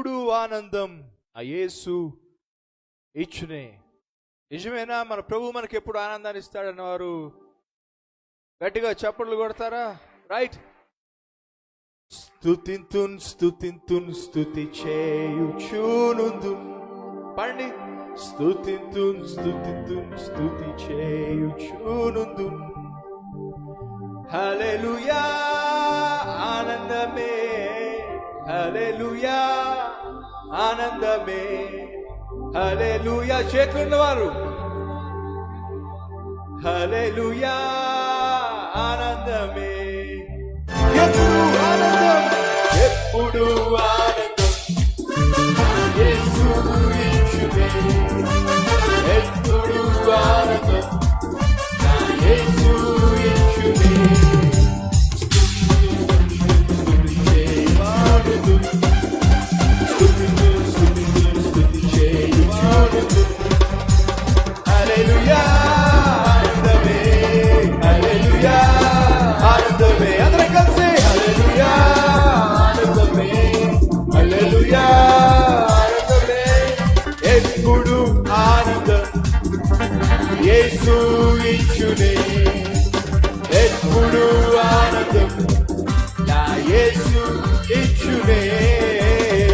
ఎప్పుడు ఆనందం ఆ యేసు ఇచ్చునే. నిజమేనా? మన ప్రభు మనకి ఎప్పుడు ఆనందాన్ని ఇస్తాడన్న వారు గట్టిగా చప్పట్లు కొడతారా? రైట్. స్థుతింతున్ స్థుతింతున్ స్థుతి చేయుచునుందు. పండి. స్థుతింతున్ స్థుతింతున్ స్థుతి చేయుచునుందు. హల్లెలూయా. ఆనందమే. హలెలుయా ఆనందమే. హల్లెలూయా. చేతులున్నవారు హలెలుయా ఆనందమే. ఎప్పుడు ఆనందం? ఎప్పుడు ఆనందం? యేసు ఇచ్చునే ఎప్పుడు ఆనందం? నా యేసు ఇచ్చునే యేసునే ఎప్పుడు ఆనందం నా యేసు ఇచ్చునే.